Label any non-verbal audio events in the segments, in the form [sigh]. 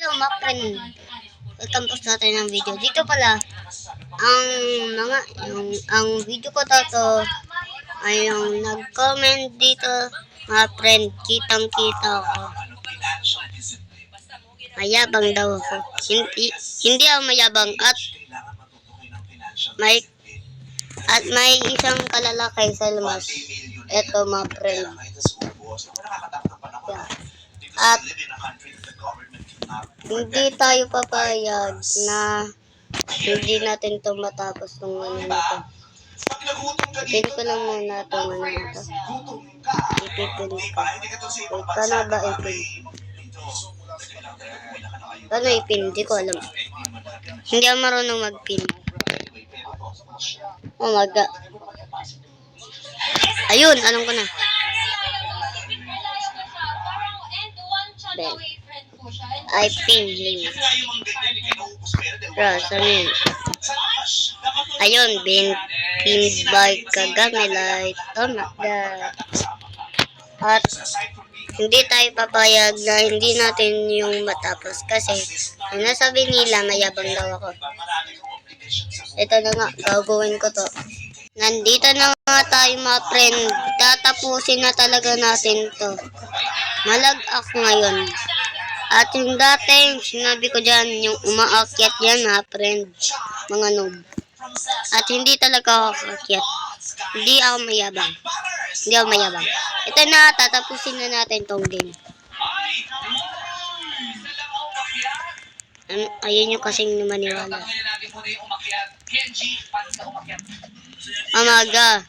Hello, mga friend. Welcome po sa atin ng video. Dito pala, ang mga, yung, ang video ko to, ay yung nag-comment dito, mga friend, kitang-kita ko. Mayabang daw ako. Hindi, hindi ako mayabang at may at may isang kalalakay sa lumas. Ito, mga friend. Yeah. At hindi tayo papayag na hindi natin to matapos ng ano na to. Ipin ko lang muna itong ano na to. Ipipin ko. Wait, paano ba ipin? Paano ipin? Hindi ko alam. Hindi ako marunong magpin. Oh my God. Ayun, alam ko na. Ben. I pin him. Bro, saan yun? Ayun, bin pin by. Oh my God. At hindi tayo papayag na hindi natin yung matapos kasi yung nasabi nila mayabang daw ako. Ito na nga, gagawin ko to. Nandito na nga tayo mga friend. Tatapusin na talaga natin to. Malag-ak ngayon. At yung dati, sinabi ko dyan, yung umaakyat yan mga friend. Mga noob. At hindi talaga ako aakyat. Hindi ako mayabang. Hindi ako mayabang. Ito na, tatapusin na natin tong game. Ano, ayun yung kasing maniwala. Amaga.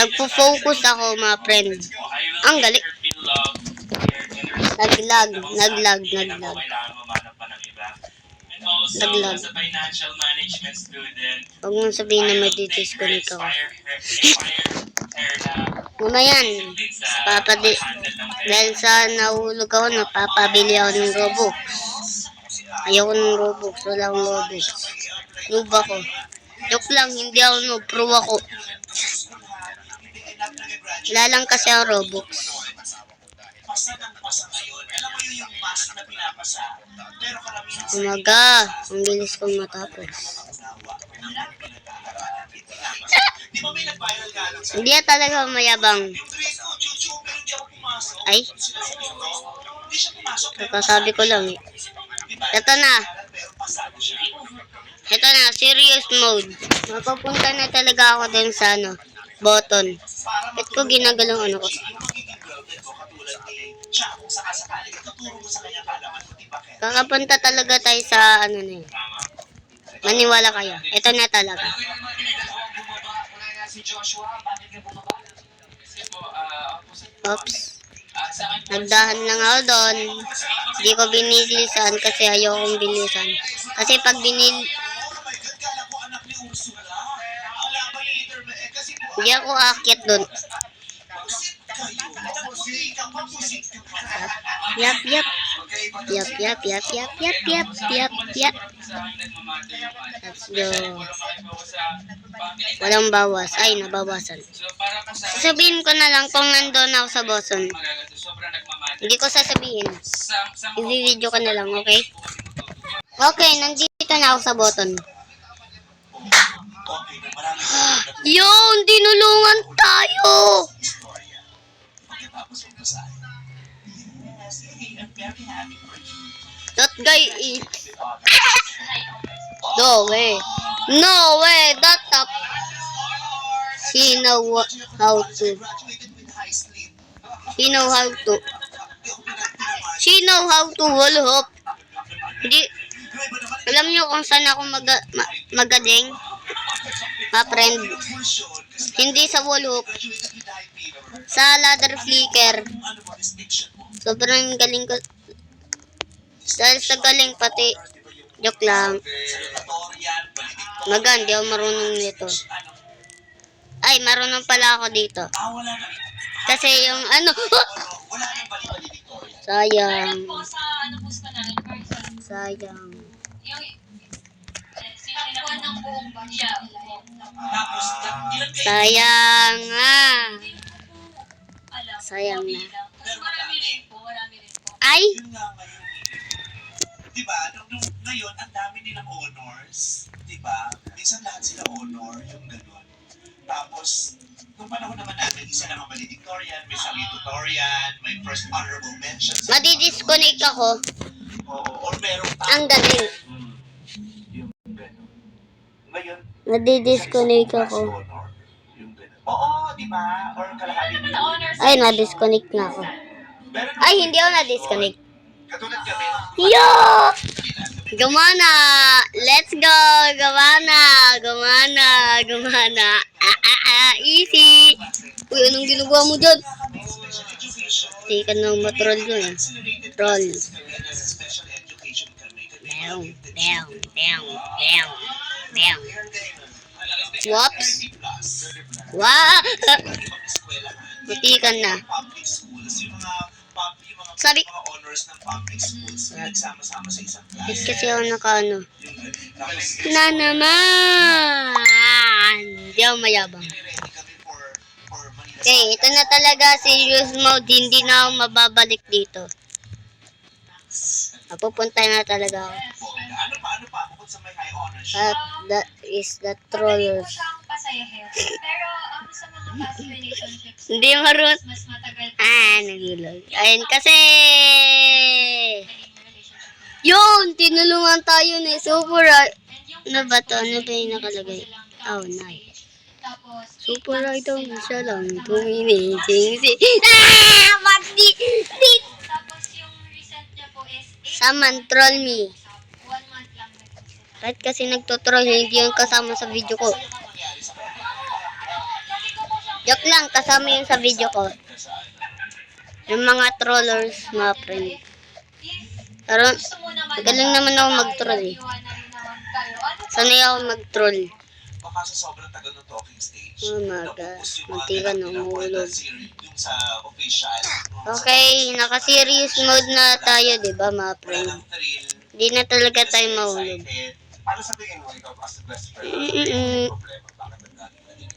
Nagpo-focus ako mga friend. Ang galing. Naglag, naglag, naglag. Naglag. Sa financial management student. Huwag mong sabihin na may disconnect ako. [laughs] Muna yan. Papadi dahil sa nahulog ako, napapabili ako ng Robux. Ayoko ng Robux. Wala akong Robux. Noob ako. Joke lang, hindi ako noob. Pro ako. Wala lang kasi ang Robux. Umaga, ang bilis kong matapos. Hindi yan talaga mayabang. Ay, kakasabi ko lang eh. Ito na. Ito na, serious mode. Mapapunta na talaga ako din sa ano, button. Ba't ko ginagalang ano ko? Kakapunta talaga tayo sa ano na yun. Maniwala kayo. Ito na talaga. Bakit ah, sa Oops. ah, sa Nagdahan lang ako doon. Hindi ko binilisan kasi ayokong bilisan. Kasi pag binil... Hindi ako aakyat doon. Yap, yap, yap, yap, yap. sa akin nagmamati yung ano. Let's go. Walang bawas. Ay, nabawasan. Sasabihin ko na lang kung nandun ako sa nagmamati. Hindi ko sasabihin. Sa, sa I-video ko na lang, okay? Okay, nandito na ako sa button. [gasps] Yun, dinulungan tayo! That guy is... No way. No way, that top. He know how to. He know how to. She know how to wall hop. Hindi, alam niyo kung saan ako mag, ma, magaling? Ma friend. Hindi sa wall hop. Sa ladder flicker. Sobrang galing ko. Dahil sa galing pati. Joke lang. Maga, hindi ako marunong nito. Ay, marunong pala ako dito. Kasi yung ano, sayang. sa post ka na rin, person. Sayang. Yung Sayang na. Ay, Yun nga ngayon. ang dami nilang honors. Di ba? Minsan lahat sila honor, yung ganun. Tapos, nung panahon naman natin, isa lang ang valedictorian, may salutatorian, may first honorable mention. Madi-disconnect ako. Oo, or merong Ang galing. Hmm. Yung ganun. Ngayon, Nadi-disconnect ako. Di ba? Or kalahati. Ay, na-disconnect na ako. Ay, hindi ako na-disconnect. Katulad kami. Yo! Gumana! Let's go! Gumana! Gumana! Gumana! Ah, ah, ah! Easy! Uy, anong ginagawa mo dyan? Hindi ka nang matroll dun eh. Troll. Down, down, down, down, down. Whoops! Wow! Butikan na. Sabi- class. Bakit kasi ako nakaano? Na naman! Hindi ako mayabang. Okay, ito na talaga serious mode. Hindi na ako mababalik dito. Napupunta na talaga ako. Ano pa, ano pa, bukod sa may high honors At that is the. Pero Hindi marun. mas matagal pa Ah, nagulog. Ayun, kasi... Yun! Tinulungan tayo ni Super. Ano ba to? Ano ba yung nakalagay? Oh, nice. Super idol months siya lang. Tumimising si... [laughs] Ah! Wag di... di... Saman, troll me. Kahit kasi nagtotroll, hindi yung kasama sa video ko. Joke lang, kasama yun sa video ko. Yung mga trollers, mga friend. Pero, mo naman ako mag-troll eh. Sanay ako mag-troll. Baka sa sobrang tagal ng talking stage. Oh my God. Munti ka na official. Okay, naka-serious mode na tayo, di ba mga friend? Hindi na talaga tayo mahulog. Ano sa tingin mo, ikaw as the best friend? Mm-mm. Ano problema? Bakit nagkagaling na din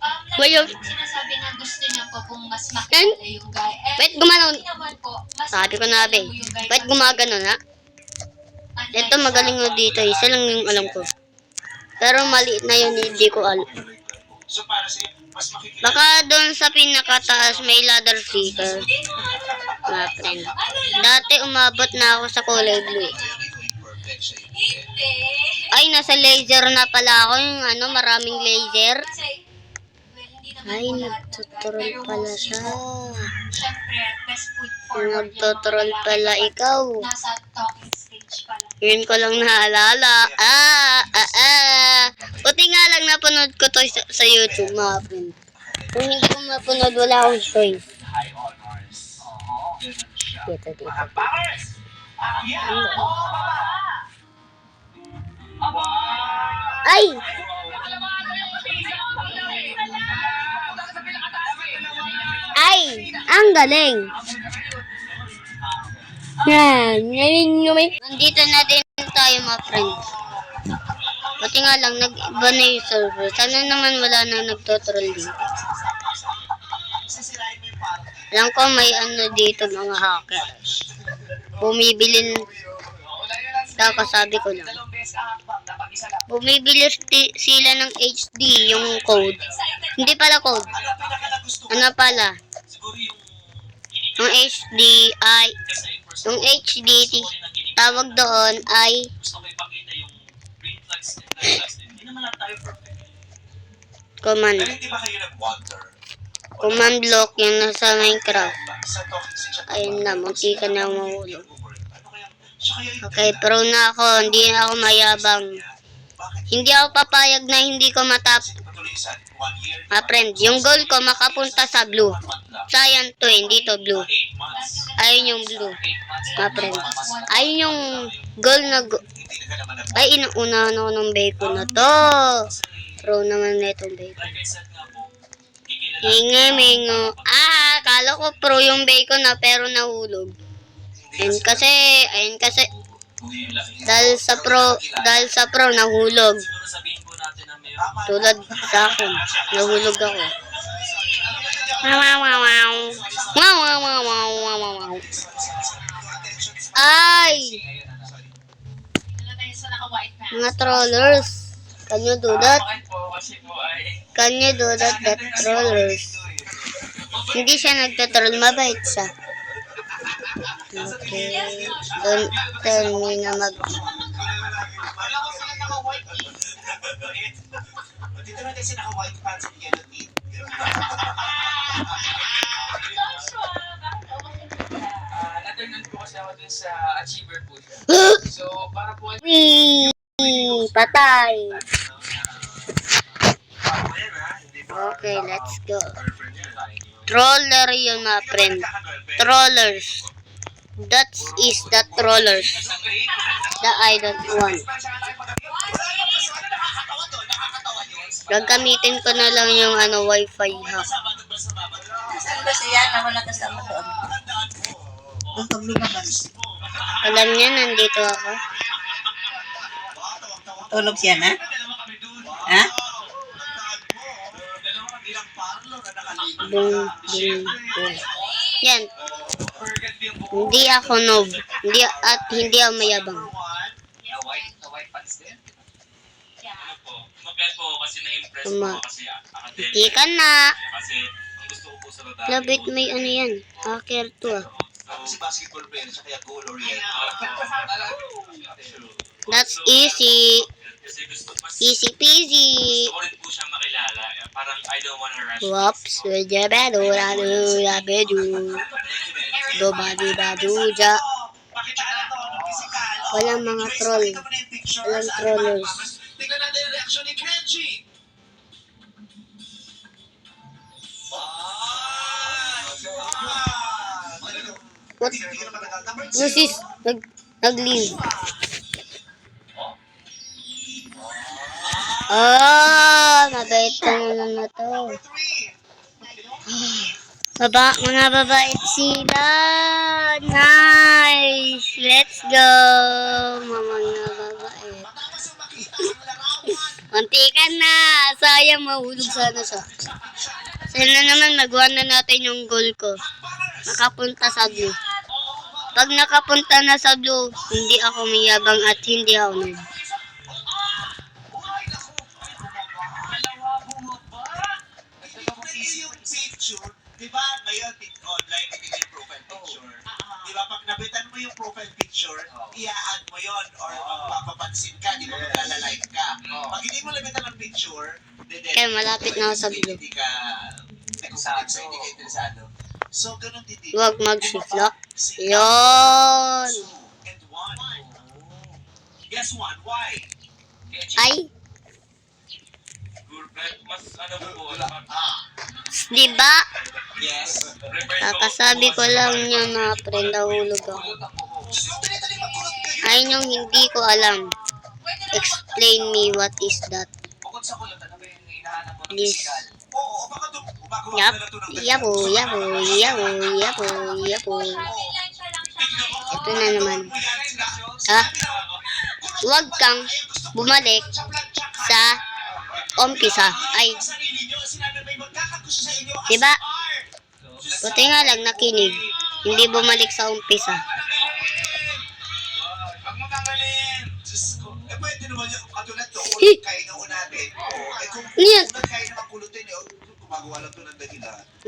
Um, Wayo. lagi sinasabi na gusto niya po kung mas makilala yung guy. Eh, Wait, naman po, Sabi ko na, be. yung pag- gumagano na? Ito, magaling sa- mo dito. Isa lang yung alam ko. Pero maliit na yun, hindi ko alam. So para sa'yo, mas makikilala. Baka doon sa pinakataas may ladder sticker. Mga friend. Dati umabot na ako sa kulay blue. eh. Ay, nasa laser na pala ako. Yung ano, maraming laser. Kasi, well, hindi naman Ay, pero pala siya. lalaki pala ikaw. Yun ko lang naalala. Ah, ah, ah. Buti nga lang napanood ko to sa, sa YouTube, mga friend. Kung hindi ko mapanood, wala akong choice. Dito, dito. Baba! Ay! Ang galing! Yan, ngayon yung Nandito na din tayo mga friends. Buti nga lang, nag-iba na yung server. Sana naman wala na nagtotroll dito. Alam ko may ano dito mga hacker. Bumibili, Taka sabi ko lang. Bumibili sila ng HD, yung code. Hindi pala code. Ano pala? Yung HD ay, yung HD, tawag doon ay command. Command block yung nasa Minecraft. Ayun na, munti ka na mahulog. Okay, pro na ako. Hindi na ako mayabang. Hindi ako papayag na hindi ko matap. My friend, yung goal ko makapunta sa blue. Sayang to, hindi to blue. Ayun yung blue. My friend. Ayun yung goal na go- na Ay, inuunahan ako ng bacon na to. Pro naman na itong bacon. Hinga, mingo. Ah, kala ko pro yung bacon na pero nahulog. Ayun kasi, ayun kasi, dahil sa pro, dahil sa pro nahulog. Tulad sa akin, nahulog ako. Ay! Mga trollers. Can you do that? Can you do that, that trollers? Hindi siya nagtatroll, mabait siya. Okay. Don't tell me na mag... Dito natin naka-white pants and yellow tee. Joshua, bakit ako kasi Ah, naturnan po kasi ako dun sa achiever. So, para po. Wee! Patay! Okay, let's go. Troller yun mga friend. Trollers. That is the trollers. The I don't want. Gagamitin ko na lang yung ano, wifi hack. Saan ba siya na wala kasama doon? Ang paglumabas. Alam niya, nandito ako. Tulog siya na? Ha? Boom, boom, boom. Yan. Hindi ako noob. Hindi, at hindi ako mayabang. Tuma. Hindi ka na. Labit may ano yan. Hacker to ah. That's easy. Easy peasy. makilala. Parang I don't wanna rush. Whoops. Jabedo, rado, jabedo. Dobadi, badu, ja. Pakitaan na to, physical. Walang mga troll. Walang trollers. Tingnan natin ang reaksyon ni Kenji. What? Lucis, nag, nag-leave. Ah, mabait na na to. Baba, mga babait sila. Nice. Let's go. Mga babait. [laughs] Mantikan na. Sayang mahulog sana siya. Sana naman magawa na natin yung goal ko. Nakapunta sa blue. Pag nakapunta na sa blue, hindi ako mayabang at hindi ako noob. Malapit na ako sa blue. So, ganun din dito. Huwag mag-shift lock. One, why? Ay, ano po po, di ba? Yes. Kakasabi ko lang niya mga friend, nahulog ako. Ayun yung hindi ko alam. Explain me what is that. Please. Yap, yapo, yapo, yapo, yapo, yapo. Ito na naman. Ha? Huwag kang bumalik sa umpisa. Ay, diba? Buti nga lang nakinig. Hindi bumalik sa umpisa. Huwag Dahilan.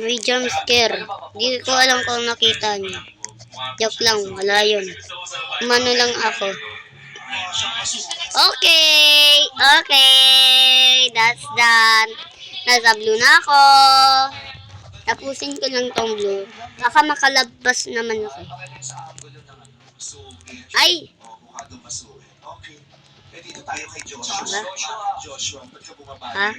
May jump scare. Di ko alam kung nakita niyo. Joke lang, wala yun. Umano lang ako. Okay, okay, that's done. Nasa blue na ako. Tapusin ko lang tong blue. Baka makalabas naman ako. Ay, dito tayo kay Joshua. Joshua, ba't ka bumabalik? Ha?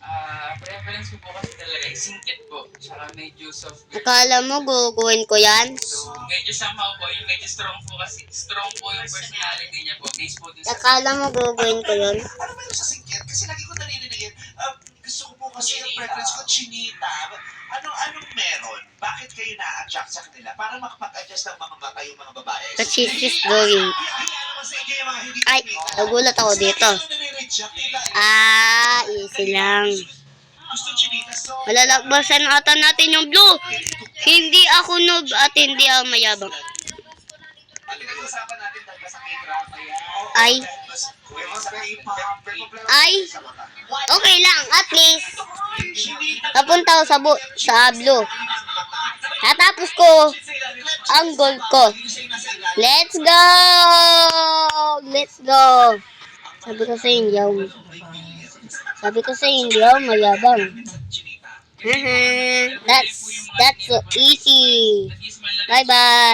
Ah, preference ko po kasi talaga ay singkit po. Tsaka medyo soft. akala mo guguhin ko yan? So, medyo somehow po, yung medyo strong po kasi, strong po yung personality niya po. Based po din sa Akala mo guguhin ko yun? Ano ba yung sa singkit? Kasi lagi ko naririnig yan. Ah, gusto ko po kasi yung preference ko, chinita. Anong, anong meron? Bakit kayo na-attract sa kanila? Para makapag-adjust ng mga mata yung mga babae. Kasi she's going. Mga hindi Ay, nagulat ako dito. Ah, easy lang. Malalakbasan ata natin yung blue. Hindi ako noob at hindi ako mayabang. Pinag-usapan natin talaga sa K-drama yan. Ay, ay okay lang. At least, napunta ako sa, bu- sa blue. Natapos ko ang goal ko. Let's go! Let's go! Sabi ko sa inyo, sabi ko sa inyo, mayabang. Haha, that's, that's so easy. Bye-bye.